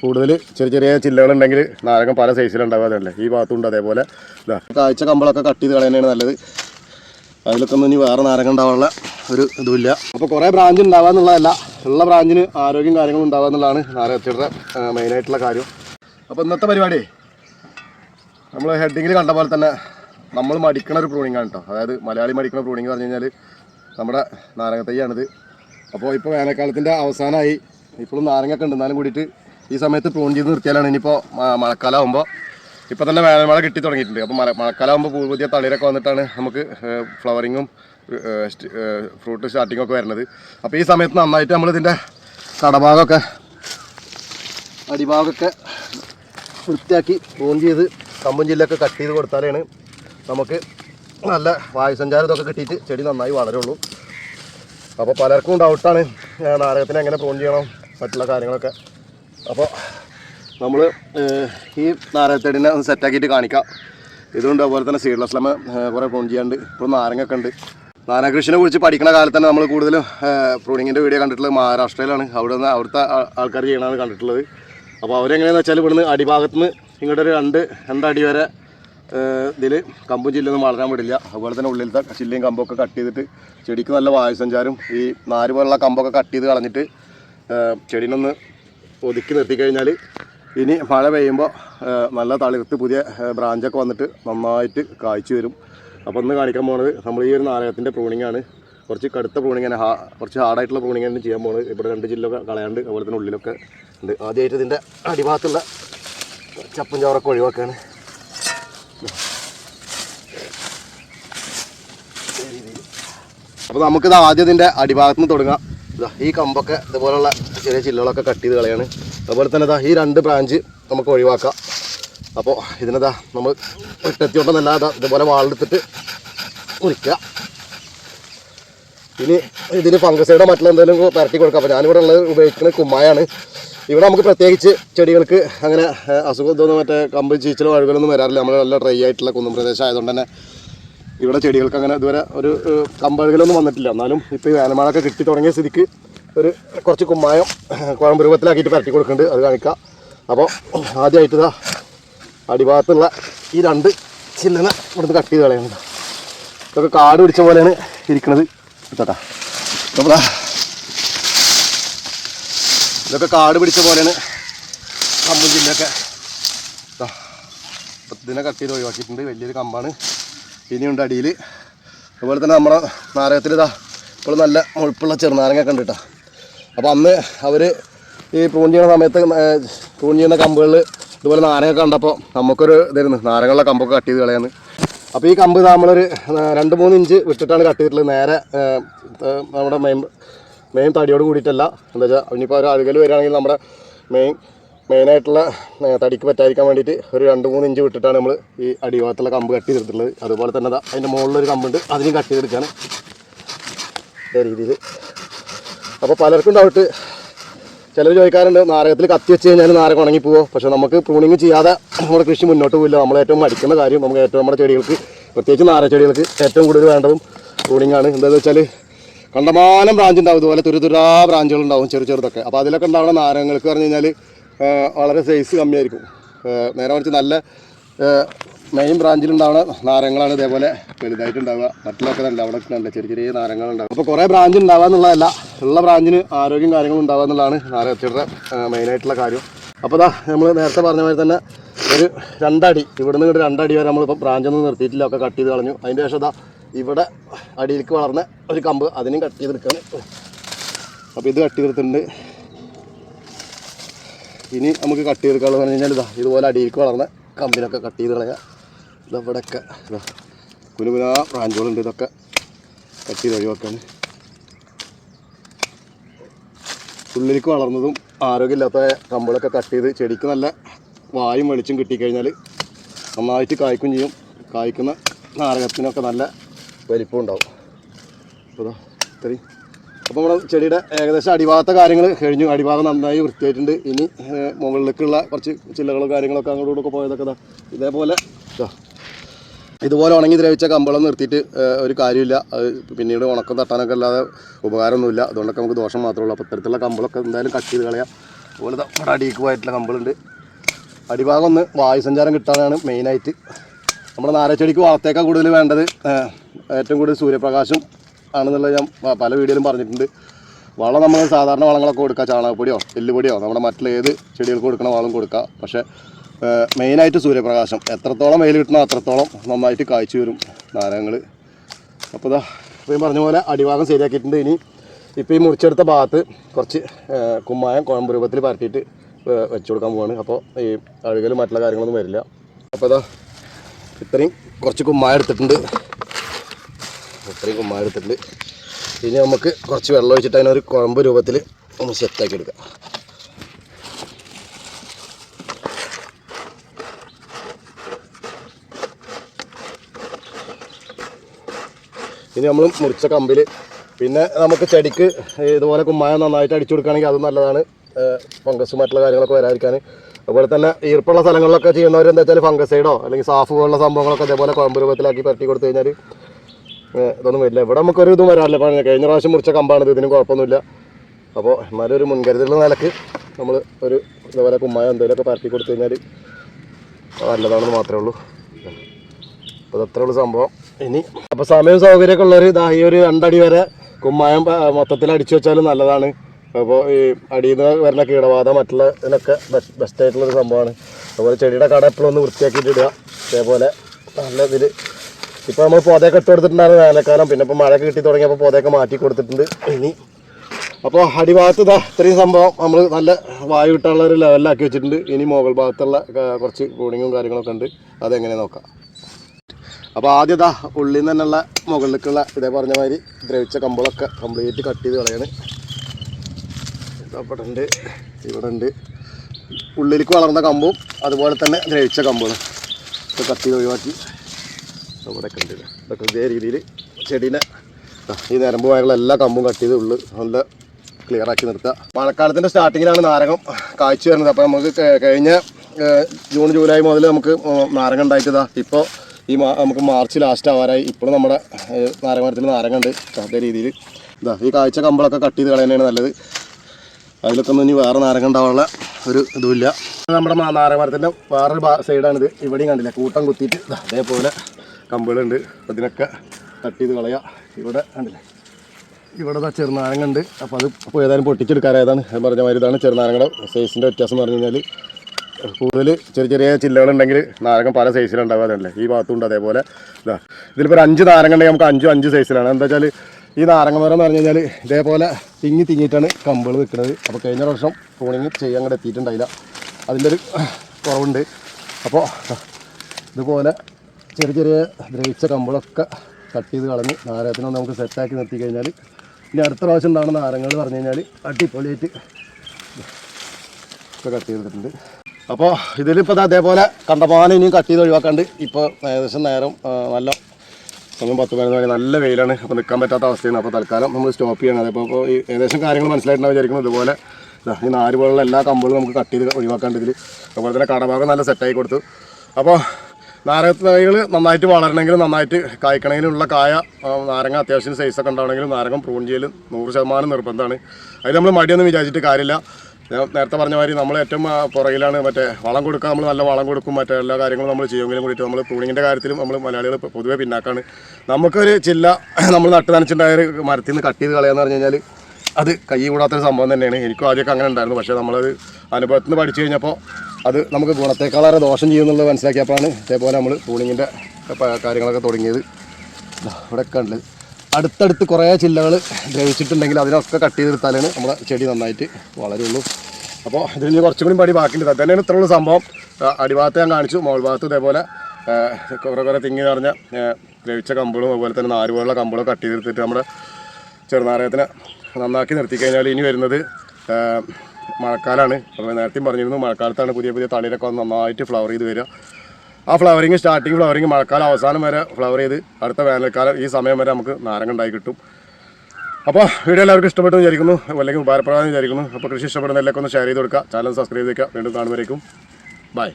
കൂടുതൽ ചെറിയ ചെറിയ ചില്ലകൾ ചില്ലകളുണ്ടെങ്കിൽ നാരകം പല സൈസിലുണ്ടാവാതല്ലേ ഈ ഭാഗത്തുണ്ട് അതേപോലെ. കാഴ്ച കമ്പളൊക്കെ കട്ട് ചെയ്ത് കളയാനാണ് നല്ലത്. അതിലൊക്കെ ഒന്നും ഇനി വേറെ നാരകം ഉണ്ടാവാനുള്ള ഒരു ഇതുമില്ല. അപ്പോൾ കുറേ ബ്രാഞ്ച് ഉണ്ടാവാന്നുള്ളതല്ല ഉള്ള ബ്രാഞ്ചിന് ആരോഗ്യം കാര്യങ്ങളും ഉണ്ടാവുക എന്നുള്ളതാണ് നാരകത്തിയുടെ മെയിനായിട്ടുള്ള കാര്യം. അപ്പോൾ ഇന്നത്തെ പരിപാടി നമ്മൾ ഹെഡിങ്ങിൽ കണ്ട പോലെ തന്നെ നമ്മൾ മടിക്കണ ഒരു പ്രൂണിംഗ് ആണ് കേട്ടോ അതായത് മലയാളി മടിക്കണ പ്രൂണിംഗ് പറഞ്ഞു കഴിഞ്ഞാൽ നമ്മുടെ നാരങ്ങത്തയ്യാണിത് അപ്പോൾ ഇപ്പോൾ വേനൽക്കാലത്തിന്റെ അവസാനമായി ഇപ്പോഴും നാരങ്ങയൊക്കെ ഉണ്ട് എന്നാലും കൂടിയിട്ട് ഈ സമയത്ത് പ്രൂൺ ചെയ്ത് നിർത്തിയാലാണ് ഇനിയിപ്പോൾ മഴക്കാലം ആകുമ്പോൾ ഇപ്പോൾ തന്നെ വേനൽമഴ കിട്ടി തുടങ്ങിയിട്ടുണ്ട്. അപ്പോൾ മഴ മഴക്കാലം ആകുമ്പോൾ പുതിയ തളിരൊക്കെ വന്നിട്ടാണ് നമുക്ക് ഫ്ലവറിങ്ങും ഫ്രൂട്ട് സ്റ്റാർട്ടിങ്ങും ഒക്കെ വരുന്നത്. അപ്പോൾ ഈ സമയത്ത് നന്നായിട്ട് നമ്മൾ ഇതിന്റെ കടഭാഗമൊക്കെ അടിഭാഗമൊക്കെ വൃത്തിയാക്കി പ്രൂൺ ചെയ്ത് കമ്പും ജില്ലൊക്കെ കട്ട് ചെയ്ത് കൊടുത്താലാണ് നമുക്ക് നല്ല വായുസഞ്ചാരം ഇതൊക്കെ കിട്ടിയിട്ട് ചെടി നന്നായി വളരുള്ളൂ. അപ്പോൾ പലർക്കും ഡൗട്ടാണ് നാരകത്തിന് എങ്ങനെ പ്രൂൺ ചെയ്യണം മറ്റുള്ള കാര്യങ്ങളൊക്കെ. അപ്പോൾ നമ്മൾ ഈ നാരത്തേടിനെ ഒന്ന് സെറ്റാക്കിയിട്ട് കാണിക്കാം. ഇതുകൊണ്ട് അതുപോലെ തന്നെ സീഡ്ലെസ് ലെമ കുറേ പ്രൂൺ ചെയ്യാണ്ട് ഇപ്പോൾ നാരങ്ങൊക്കെ ഉണ്ട്. നാരക കുറിച്ച് പഠിക്കുന്ന കാലത്ത് തന്നെ നമ്മൾ കൂടുതലും പ്രൂണിങ്ങിന്റെ വീഡിയോ കണ്ടിട്ടുള്ളത് മഹാരാഷ്ട്രയിലാണ്. അവിടെ നിന്ന് അവിടുത്തെ ആൾക്കാർ ചെയ്യണതാണ് കണ്ടിട്ടുള്ളത്. അപ്പോൾ അവരെങ്ങനെയാണെന്ന് വെച്ചാൽ ഇവിടുന്ന് അടിഭാഗത്ത് നിന്ന് ഇങ്ങോട്ട് ഒരു രണ്ട് രണ്ടടി വരെ ഇതിൽ കമ്പും ചില്ലൊന്നും വളരാൻ വിടില്ല. അതുപോലെ തന്നെ ഉള്ളിലത്തെ ചില്ലയും കമ്പൊക്കെ കട്ട് ചെയ്തിട്ട് ചെടിക്ക് നല്ല വായു സഞ്ചാരം ഈ നാര് പോലുള്ള കമ്പൊക്കെ കട്ട് ചെയ്ത് കളഞ്ഞിട്ട് ചെടീനൊന്ന് ഒതുക്കി നിർത്തി കഴിഞ്ഞാൽ ഇനി മഴ പെയ്യുമ്പോൾ നല്ല തളിർത്ത് പുതിയ ബ്രാഞ്ചൊക്കെ വന്നിട്ട് നന്നായിട്ട് കായ്ച്ചു വരും. അപ്പോൾ ഒന്ന് കാണിക്കാൻ പോകുന്നത് നമ്മൾ ഈ ഒരു നാരകത്തിന്റെ പ്രൂണിംഗ് ആണ്. കുറച്ച് കടുത്ത പ്രൂണിംഗ് ആണ്. ഹാ കുറച്ച് ഹാർഡായിട്ടുള്ള പ്രൂണിംഗ് ആണ് ചെയ്യാൻ പോകുന്നത് ഇവിടെ രണ്ട് ജില്ലൊക്കെ കളയാണ്ട് അതുപോലെ തന്നെ ഉള്ളിലൊക്കെ ഉണ്ട്. ആദ്യമായിട്ട് ഇതിന്റെ അടിഭാഗത്തുള്ള ചപ്പും ചോറൊക്കെ ഒഴിവാക്കുകയാണ് അപ്പോൾ നമുക്കിത് ആദ്യം ഇതിന്റെ അടിഭാഗത്ത് നിന്ന് തുടങ്ങാം. ഈ കമ്പൊക്കെ ഇതുപോലുള്ള ചെറിയ ചില്ലുകളൊക്കെ കട്ട് ചെയ്ത് കളയാണ്. അതുപോലെ തന്നെ ഇതാ ഈ രണ്ട് ബ്രാഞ്ച് നമുക്ക് ഒഴിവാക്കാം. അപ്പോൾ ഇതിനെതാ നമ്മൾ ഇട്ടെത്തിയോണ്ടല്ല അതാ ഇതുപോലെ വാളെടുത്തിട്ട് മുറിക്കുക. ഇനി ഇതിന് ഫംഗസൈഡോ മറ്റുള്ള എന്തെങ്കിലും പരട്ടി കൊടുക്കാം. അപ്പോൾ ഞാനിവിടെ ഉള്ളത് ഉപയോഗിക്കുന്നത് കുമ്മായാണ്. ഇവിടെ നമുക്ക് പ്രത്യേകിച്ച് ചെടികൾക്ക് അങ്ങനെ അസുഖം തോന്നുന്നു മറ്റേ കമ്പ് ചീച്ചലോ അഴുകലൊന്നും വരാറില്ല. നമ്മൾ നല്ല ഡ്രൈ ആയിട്ടുള്ള കുന്നും പ്രദേശം ആയതുകൊണ്ട് തന്നെ ഇവിടെ ചെടികൾക്ക് അങ്ങനെ ഇതുവരെ ഒരു കമ്പഴുകലൊന്നും വന്നിട്ടില്ല. എന്നാലും ഇപ്പോൾ ഈ വേനൽമഴയൊക്കെ കിട്ടി തുടങ്ങിയ സ്ഥിതിക്ക് ഒരു കുറച്ച് കുമ്മായം കുഴമ്പ് രൂപത്തിലാക്കിയിട്ട് പരട്ടി കൊടുക്കുന്നുണ്ട്. അത് കാണിക്കാം. അപ്പോൾ ആദ്യമായിട്ട് ഇതാ അടിഭാഗത്തുള്ള ഈ രണ്ട് ചില്ലന ഇവിടുന്ന് കട്ട് ചെയ്ത് കളയുന്നത് ഇതൊക്കെ കാട് പിടിച്ച പോലെയാണ് ഇരിക്കുന്നത് ഇത്തട്ടാ ദാ ഇതൊക്കെ കാട് പിടിച്ച പോലെയാണ് കമ്പും ചില്ലൊക്കെ. ഇതിനെ കട്ട് ചെയ്ത് ഒഴിവാക്കിയിട്ടുണ്ട്. വലിയൊരു കമ്പാണ്. ഇനിയുണ്ട് അടിയിൽ അതുപോലെ തന്നെ നമ്മുടെ നാരകത്തിൽ ഇതാ ഇപ്പോൾ നല്ല മുഴുപ്പുള്ള ചെറുനാരങ്ങ ഉണ്ട് കേട്ടോ അപ്പോൾ അന്ന് അവർ ഈ പ്രൂൺ ചെയ്യുന്ന സമയത്ത് പ്രൂൺ ചെയ്യുന്ന കമ്പുകളിൽ ഇതുപോലെ നാരങ്ങ കണ്ടപ്പോൾ നമുക്കൊരു ഇതായിരുന്നു. നാരങ്ങളുടെ കമ്പൊക്കെ കട്ട് ചെയ്ത് കളയാന്ന്. അപ്പോൾ ഈ കമ്പ് നമ്മളൊരു രണ്ട് മൂന്ന് ഇഞ്ച് വിട്ടിട്ടാണ് കട്ട് ചെയ്തിട്ടുള്ളത്. നേരെ നമ്മുടെ മെയിൻ മെയിൻ തടിയോട് കൂടിയിട്ടല്ല. എന്താ വെച്ചാൽ ഇനിയിപ്പോൾ ഒരു അഴുകൽ വരികയാണെങ്കിൽ നമ്മുടെ മെയിൻ മെയിനായിട്ടുള്ള തടിക്ക് പറ്റാതിരിക്കാൻ വേണ്ടിയിട്ട് ഒരു രണ്ട് മൂന്ന് ഇഞ്ച് വിട്ടിട്ടാണ് നമ്മൾ ഈ അടിഭാഗത്തുള്ള കമ്പ് കട്ട് ചെയ്തിട്ടുള്ളത് അതുപോലെ തന്നെ അതിന്റെ മുകളിലൊരു കമ്പുണ്ട്. അതിനും കട്ട് ചെയ്തെടുക്കുകയാണ് രീതിയിൽ അപ്പോൾ പലർക്കും ഡൗട്ട് ചിലർ ചോദിക്കാറുണ്ട് നാരകത്തിൽ കത്തി വെച്ച് കഴിഞ്ഞാൽ നാരകം ഉണങ്ങി പോവോ? പക്ഷേ നമുക്ക് പ്രൂണിങ് ചെയ്യാതെ നമ്മുടെ കൃഷി മുന്നോട്ട് പോയില്ല നമ്മൾ ഏറ്റവും മടിക്കുന്ന കാര്യം നമുക്ക് ഏറ്റവും നമ്മുടെ ചെടികൾക്ക് പ്രത്യേകിച്ച് നാരച്ചെടികൾക്ക് ഏറ്റവും കൂടുതൽ വേണ്ടതും പ്രൂണിങ് ആണ്. എന്താണെന്ന് വെച്ചാൽ കണ്ടമാനം ബ്രാഞ്ച് ഉണ്ടാവും. ഇതുപോലെ തുരുതുരാ ബ്രാഞ്ചുകൾ ഉണ്ടാവും ചെറു ചെറുതൊക്കെ. അപ്പോൾ അതിലൊക്കെ ഉണ്ടാവുന്ന നാരകങ്ങൾക്ക് പറഞ്ഞു കഴിഞ്ഞാൽ വളരെ സൈസ് കമ്മിയായിരിക്കും. നേരെ മറിച്ച് നല്ല മെയിൻ ബ്രാഞ്ചിലുണ്ടാവുന്ന നാരങ്ങളാണ് ഇതേപോലെ വലുതായിട്ടുണ്ടാവുക. മറ്റുള്ളതൊക്കെ ഉണ്ട് അവിടെ ഉണ്ട് ചെറിയ ചെറിയ നാരങ്ങളുണ്ടാവും അപ്പോൾ കുറേ ബ്രാഞ്ച് ഉണ്ടാവുക എന്നുള്ളതല്ല ഉള്ള ബ്രാഞ്ചിന് ആരോഗ്യം കാര്യങ്ങളും ഉണ്ടാവുക എന്നുള്ളതാണ് നാരകത്തിയുടെ മെയിനായിട്ടുള്ള കാര്യം. അപ്പോൾ ഇതാ നമ്മൾ നേരത്തെ പറഞ്ഞ മാതിരി തന്നെ ഒരു രണ്ടടി ഇവിടെ നിന്ന് ഇങ്ങോട്ട് രണ്ടടി വരെ നമ്മളിപ്പോൾ ബ്രാഞ്ചൊന്നും നിർത്തിയിട്ടില്ല ഒക്കെ കട്ട് ചെയ്ത് കളഞ്ഞു. അതിന്റെ ശേഷം ഇതാ ഇവിടെ അടിയിലേക്ക് വളർന്ന ഒരു കമ്പ് അതിനും കട്ട് ചെയ്തെടുക്കുകയാണ് അപ്പോൾ ഇത് കട്ട് ചെയ്തെടുത്തിട്ടുണ്ട്. ഇനി നമുക്ക് കട്ട് ചെയ്തെടുക്കാമെന്ന് പറഞ്ഞു കഴിഞ്ഞാൽ ഇതാ ഇതുപോലെ അടിയിലേക്ക് വളർന്ന കമ്പിനൊക്കെ കട്ട് ചെയ്ത് കളയുക ഇതാ ഇവിടെയൊക്കെ ഇതാ കുനുകുനാ ബ്രാഞ്ചുകളുണ്ട്. ഇതൊക്കെ കട്ട് ചെയ്ത് ഒഴിവാക്കാൻ ഉള്ളിലേക്ക് വളർന്നതും ആരോഗ്യമില്ലാത്ത കമ്പുകളൊക്കെ കട്ട് ചെയ്ത് ചെടിക്ക് നല്ല വായും വെളിച്ചും കിട്ടിക്കഴിഞ്ഞാൽ നന്നായിട്ട് കായ്ക്കും ചെയ്യും. കായ്ക്കുന്ന നാരകത്തിനൊക്കെ നല്ല വലിപ്പം ഉണ്ടാവും അപ്പോൾ ഇതാ ഇത്രയും. അപ്പോൾ നമ്മുടെ ചെടിയുടെ ഏകദേശം അടിഭാഗത്തെ കാര്യങ്ങൾ കഴിഞ്ഞു. അടിഭാഗം നന്നായി വൃത്തിയായിട്ടുണ്ട്. ഇനി മുകളിലേക്കുള്ള കുറച്ച് ചില്ലകളും കാര്യങ്ങളൊക്കെ അങ്ങോട്ടും ഇങ്ങോട്ടൊക്കെ പോയതൊക്കെ ഇതാ ഇതേപോലെ ഇതാ ഇതുപോലെ ഉണങ്ങി ദ്രവിച്ച കമ്പളം നിർത്തിയിട്ട് ഒരു കാര്യമില്ല. പിന്നീട് ഉണക്കം തട്ടാനൊക്കെ അല്ലാതെ ഉപകാരമൊന്നുമില്ല. അതുകൊണ്ടൊക്കെ നമുക്ക് ദോഷം മാത്രമേ ഉള്ളൂ. അപ്പോൾ ഇത്തരത്തിലുള്ള കമ്പളൊക്കെ എന്തായാലും കട്ട് ചെയ്ത് കളയാം. അതുപോലെ നമ്മുടെ അടിയിൽ പോയിട്ടുള്ള കമ്പളുണ്ട്. അടിഭാഗം ഒന്ന് വായുസഞ്ചാരം കിട്ടാനാണ് മെയിനായിട്ട് നമ്മുടെ നാരച്ചെടിക്ക് വളത്തേക്കാൾ കൂടുതൽ വേണ്ടത്. ഏറ്റവും കൂടുതൽ സൂര്യപ്രകാശം ആണെന്നുള്ളത് ഞാൻ പല വീഡിയോയിലും പറഞ്ഞിട്ടുണ്ട്. വളം നമ്മൾ സാധാരണ വളങ്ങളൊക്കെ കൊടുക്കുക ചാണകപ്പൊടിയോ എല്ലുപൊടിയോ നമ്മുടെ മറ്റുള്ള ഏത് ചെടികൾക്ക് കൊടുക്കണ വളം കൊടുക്കുക പക്ഷേ മെയിനായിട്ട് സൂര്യപ്രകാശം. എത്രത്തോളം വെയിൽ കിട്ടണോ അത്രത്തോളം നന്നായിട്ട് കായ്ച്ചു വരും നാരകങ്ങൾ അപ്പോൾ ഇതാ ഇപ്പം പറഞ്ഞ പോലെ അടിഭാഗം ശരിയാക്കിയിട്ടുണ്ട്. ഇനി ഇപ്പോൾ ഈ മുറിച്ചെടുത്ത ഭാഗത്ത് കുറച്ച് കുമ്മായം കുഴമ്പ് രൂപത്തിൽ പരട്ടിയിട്ട് വെച്ചു വെച്ച് കൊടുക്കാൻ പോവാണ്. അപ്പോൾ ഈ അഴുകലും മറ്റുള്ള കാര്യങ്ങളൊന്നും വരില്ല. അപ്പോൾ ഇതാ ഇത്രയും കുറച്ച് കുമ്മായം എടുത്തിട്ടുണ്ട്. ഇത്രയും കുമ്മായം എടുത്തിട്ടുണ്ട് ഇനി നമുക്ക് കുറച്ച് വെള്ളം ഒഴിച്ചിട്ട് അതിനൊരു കുഴമ്പ് രൂപത്തിൽ ഒന്ന് സെറ്റാക്കി എടുക്കാം. ഇനി നമ്മൾ മുറിച്ച കമ്പിൽ പിന്നെ നമുക്ക് ചെടിക്ക് ഇതുപോലെ കുമ്മായം നന്നായിട്ട് അടിച്ചു കൊടുക്കുകയാണെങ്കിൽ അത് നല്ലതാണ്. ഫംഗസും മറ്റുള്ള കാര്യങ്ങളൊക്കെ വരാതിരിക്കാൻ. അതുപോലെ തന്നെ ഈർപ്പുള്ള സ്ഥലങ്ങളിലൊക്കെ ചെയ്യുന്നവർ എന്താ വെച്ചാൽ ഫംഗസൈഡോ അല്ലെങ്കിൽ സാഫ് പോലുള്ള സംഭവങ്ങളൊക്കെ അതേപോലെ കുഴമ്പ് രൂപത്തിലാക്കി പരട്ടി കൊടുത്തു കഴിഞ്ഞാൽ ഇതൊന്നും വരില്ല. ഇവിടെ നമുക്കൊരു ഇതും വരാറില്ല. കഴിഞ്ഞ പ്രാവശ്യം മുറിച്ച കമ്പാണിത്. ഇതിനും കുഴപ്പമൊന്നുമില്ല. അപ്പോൾ എന്നാലും ഒരു മുൻകരുതൽ നിലയ്ക്ക് നമ്മൾ ഒരു ഇതുപോലെ കുമ്മായ എന്തെങ്കിലുമൊക്കെ പരത്തി കൊടുത്തു കഴിഞ്ഞാൽ നല്ലതാണെന്ന് മാത്രമേ ഉള്ളൂ. അപ്പോൾ അതത്രേ ഉള്ളൂ സംഭവം. ഇനി അപ്പോൾ സമയം സൗകര്യമൊക്കെ ഉള്ളവർ ഇതാ ഈ ഒരു രണ്ടടി വരെ കുമ്മായം മൊത്തത്തിൽ അടിച്ചു വെച്ചാലും നല്ലതാണ്. അപ്പോൾ ഈ അടിയിൽ നിന്ന് വരുന്ന കീടബാധ മറ്റുള്ള ഇതിനൊക്കെ ബെസ്റ്റ് ബെസ്റ്റ് ആയിട്ടുള്ളൊരു സംഭവമാണ്. അതുപോലെ ചെടിയുടെ കട എപ്പോഴും ഒന്ന് വൃത്തിയാക്കിയിട്ട് ഇടുക. അതേപോലെ നല്ല ഇതിൽ ഇപ്പോൾ നമ്മൾ പോതയൊക്കെ ഇട്ട് കൊടുത്തിട്ടുണ്ടായിരുന്നു വേനൽക്കാലം. പിന്നെ ഇപ്പോൾ മഴ കിട്ടി തുടങ്ങിയപ്പോൾ പോതയൊക്കെ മാറ്റി കൊടുത്തിട്ടുണ്ട്. ഇനി അപ്പോൾ അടിഭാഗത്ത് ഇതാ ഇത്രയും സംഭവം നമ്മൾ നല്ല വായു കിട്ടാനുള്ള ഒരു ലെവലിലാക്കി വെച്ചിട്ടുണ്ട്. ഇനി മുകൾ ഭാഗത്തുള്ള കുറച്ച് കൂണിങ്ങും കാര്യങ്ങളൊക്കെ ഉണ്ട്. അതെങ്ങനെ നോക്കാം. അപ്പോൾ ആദ്യം ഇതാ ഉള്ളിൽ നിന്ന് തന്നെയുള്ള മുകളിലേക്കുള്ള ഇതേ പറഞ്ഞ മാതിരി ദ്രവിച്ച കമ്പളൊക്കെ കംപ്ലീറ്റ് കട്ട് ചെയ്ത് കളയാണ്. ഇവിടെ ഉണ്ട് ഇവിടെ ഉണ്ട്. ഉള്ളിലേക്ക് വളർന്ന കമ്പും അതുപോലെ തന്നെ ദ്രവിച്ച കമ്പുകളും കട്ട് ചെയ്ത് ഒഴിവാക്കി. ഇവിടെയൊക്കെ കണ്ടില്ല ഇതൊക്കെ ഇതേ രീതിയിൽ ചെടീനെ ഈ നരമ്പ് വായുള്ള എല്ലാ കമ്പും കട്ട് ചെയ്ത് ഉള്ളു നല്ല ക്ലിയർ ആക്കി നിർത്തുക മഴക്കാലത്തിന്റെ സ്റ്റാർട്ടിങ്ങിലാണ് നാരകം കാഴ്ച വരുന്നത്. അപ്പോൾ നമുക്ക് കഴിഞ്ഞ ജൂൺ ജൂലൈ മുതൽ നമുക്ക് നാരങ്ങ ഉണ്ടായിട്ടതാണ് ഉണ്ടായിട്ടതാ ഇപ്പോൾ ഈ നമുക്ക് മാർച്ച് ലാസ്റ്റ് ആവാറായി. ഇപ്പോഴും നമ്മുടെ ഏഹ്, നാരങ്ങ ഉണ്ട്. അതേ രീതിയിൽ ഇതാ ഈ കാഴ്ച കമ്പളൊക്കെ കട്ട് ചെയ്ത് കളയാനാണ് നല്ലത്. അതിലൊക്കെ ഒന്നും ഇനി വേറെ നാരങ്ങ ഉണ്ടാവാനുള്ള ഒരു ഇതുമില്ല. നമ്മുടെ മാ- മരത്തിന്റെ വേറൊരു സൈഡാണിത് ഇവിടെയും കണ്ടില്ല കൂട്ടം കുത്തിയിട്ട് അതേപോലെ കമ്പുകളുണ്ട്. അതിനൊക്കെ തട്ടി ചെയ്ത് കളയുക ഇവിടെ കണ്ടില്ലേ? ഇവിടെ ദാ ചെറുനാരങ്ങ ഉണ്ട്. അപ്പോൾ അത് ഇപ്പോൾ ഏതായാലും പൊട്ടിച്ചെടുക്കാനായതാണ് ഞാൻ പറഞ്ഞ മാതിരി ഇതാണ് ചെറുനാരങ്ങയുടെ സൈസിന്റെ വ്യത്യാസം എന്ന് പറഞ്ഞു കഴിഞ്ഞാൽ കൂടുതൽ ചെറിയ ചെറിയ ചില്ലകളുണ്ടെങ്കിൽ നാരകം പല സൈസിലുണ്ടാവുക അതല്ലേ? ഈ ഭാഗത്തുണ്ട് അതേപോലെ. ഇതാ ഇതിലിപ്പോൾ ഒരു അഞ്ച് നാരങ്ങ ഉണ്ടെങ്കിൽ നമുക്ക് അഞ്ചും അഞ്ച് സൈസിലാണ് എന്താ വെച്ചാൽ ഈ നാരങ്ങ മരം എന്ന് പറഞ്ഞു കഴിഞ്ഞാൽ ഇതേപോലെ തിങ്ങി തിങ്ങിയിട്ടാണ് കമ്പുകൾ നിൽക്കുന്നത്. അപ്പോൾ കഴിഞ്ഞ വർഷം ഫോണിങ് ചെയ്യാൻ അങ്ങോട്ട് എത്തിയിട്ടുണ്ടായില്ല. അതിന്റെ ഒരു കുറവുണ്ട്. അപ്പോൾ ഇതുപോലെ ചെറിയ ചെറിയ ദ്രവിച്ച കമ്പളൊക്കെ കട്ട് ചെയ്ത് കളഞ്ഞ് നാരകത്തിനൊന്ന് നമുക്ക് സെറ്റാക്കി നിർത്തി കഴിഞ്ഞാൽ ഇനി അടുത്ത പ്രാവശ്യം ഉണ്ടാകുന്ന നാരങ്ങൾ പറഞ്ഞു കഴിഞ്ഞാൽ അടിപൊളിയായിട്ട് ഒക്കെ കട്ട് ചെയ്തിട്ടുണ്ട് അപ്പോൾ ഇതിലിപ്പോൾ അതേപോലെ കണ്ടമാനം ഇനിയും കട്ട് ചെയ്ത് ഒഴിവാക്കാണ്ട് ഇപ്പോൾ ഏകദേശം നേരം നല്ല സമയം പത്ത് പതിനൊന്ന് മണി നല്ല വെയിലാണ്. അപ്പോൾ നിൽക്കാൻ പറ്റാത്ത അവസ്ഥയാണ്. അപ്പോൾ തൽക്കാലം നമ്മൾ സ്റ്റോപ്പ് ചെയ്യണം. അതിപ്പോൾ ഇപ്പോൾ ഈ ഏകദേശം കാര്യങ്ങൾ മനസ്സിലായിട്ടുണ്ടാവും വിചാരിക്കുന്നത് ഇതുപോലെ ഈ നാല് പോലുള്ള എല്ലാ കമ്പുകളും നമുക്ക് കട്ട് ചെയ്ത് ഒഴിവാക്കാണ്ട് ഇതിൽ അതുപോലെ തന്നെ കടഭാഗം നല്ല സെറ്റായി കൊടുത്തു. അപ്പോൾ നാരകത്തൈകൾ നന്നായിട്ട് വളരണമെങ്കിലും നന്നായിട്ട് കായ്ക്കണമെങ്കിലുള്ള കായ നാരങ്ങ അത്യാവശ്യം സൈസൊക്കെ ഉണ്ടാവണമെങ്കിലും നാരങ്ങ പ്രൂൺ ചെയ്യൽ നൂറ് ശതമാനം നിർബന്ധമാണ്. അത് നമ്മൾ മടിയൊന്നും വിചാരിച്ചിട്ട് കാര്യമില്ല. നേരത്തെ പറഞ്ഞ മാതിരി നമ്മൾ ഏറ്റവും പുറകിലാണ് മറ്റേ വളം കൊടുക്കുക നമ്മൾ നല്ല വളം കൊടുക്കും മറ്റേ എല്ലാ കാര്യങ്ങളും നമ്മൾ ചെയ്യുമെങ്കിലും കൂടിയിട്ട് നമ്മൾ പ്രൂണിങ്ങിന്റെ കാര്യത്തിലും നമ്മൾ മലയാളികൾ പൊതുവേ പിന്നാക്കാണ്. നമുക്കൊരു ചില്ല നമ്മൾ നട്ട് നനച്ചിട്ടുണ്ടായ ഒരു മരത്തിൽ നിന്ന് കട്ട് ചെയ്ത് കളയാന്ന് പറഞ്ഞു കഴിഞ്ഞാൽ അത് കൈ കൂടാത്തൊരു സംഭവം തന്നെയാണ്. എനിക്കും ആദ്യമൊക്കെ അങ്ങനെ ഉണ്ടായിരുന്നു. പക്ഷേ നമ്മളത് അനുഭവത്തിൽ നിന്ന് പഠിച്ചു കഴിഞ്ഞപ്പോൾ അത് നമുക്ക് ഗുണത്തേക്കാളേറെ ദോഷം ചെയ്യുന്നുള്ളത് മനസ്സിലാക്കിയപ്പോഴാണ് ഇതേപോലെ നമ്മൾ ടൂണിങ്ങിന്റെ കാര്യങ്ങളൊക്കെ തുടങ്ങിയത്. ഇവിടെയൊക്കെ ഉണ്ട്. അടുത്തടുത്ത് കുറേ ചില്ലകൾ ദ്രവിച്ചിട്ടുണ്ടെങ്കിൽ അതിനൊക്കെ കട്ട് ചെയ്ത് ചെയ്തെടുത്താലാണ് നമ്മുടെ ചെടി നന്നായിട്ട് വളരുള്ളൂ. അപ്പോൾ ഇതിൽ കുറച്ചും കൂടി പടി ബാക്കിയുണ്ട്. തന്നെയാണ് ഇത്രയുള്ള സംഭവം. അടിഭാഗത്ത് ഞാൻ കാണിച്ചു. മോൾ ഭാഗത്ത് ഇതേപോലെ കുറേ കുറേ തിങ്ങി നിറഞ്ഞ ദ്രവിച്ച കമ്പുകളും അതുപോലെ തന്നെ നാല് പോലുള്ള കമ്പുകളും കട്ട് ചെയ്തെടുത്തിട്ട് നമ്മുടെ ചെറുനാരകത്തിനെ നന്നാക്കി നിർത്തി കഴിഞ്ഞാൽ ഇനി വരുന്നത് മഴക്കാലമാണ് അപ്പോൾ നേരത്തെയും പറഞ്ഞിരുന്നു മഴക്കാലത്താണ് പുതിയ പുതിയ തളിരൊക്കെ വന്ന് നന്നായിട്ട് ഫ്ലവർ ചെയ്ത് വരിക. ആ ഫ്ലവറിങ് സ്റ്റാർട്ടിങ് ഫ്ലവറിങ് മഴക്കാലം അവസാനം വരെ ഫ്ലവർ ചെയ്ത് അടുത്ത വേനൽക്കാലം ഈ സമയം വരെ നമുക്ക് നാരങ്ങ ഉണ്ടായി കിട്ടും. അപ്പോൾ വീഡിയോ എല്ലാവർക്കും ഇഷ്ടപ്പെട്ടു വിചാരിക്കുന്നു. അല്ലെങ്കിൽ ഉപകാരപ്രദമെന്ന് വിചാരിക്കുന്നു. അപ്പോൾ കൃഷി ഇഷ്ടപ്പെടുന്ന എല്ലാവർക്കും ഒന്ന് ഷെയർ ചെയ്ത് കൊടുക്കുക. ചാനൽ സബ്സ്ക്രൈബ് ചെയ്യുക വീണ്ടും കാണുമ്പോഴേക്കും ബൈ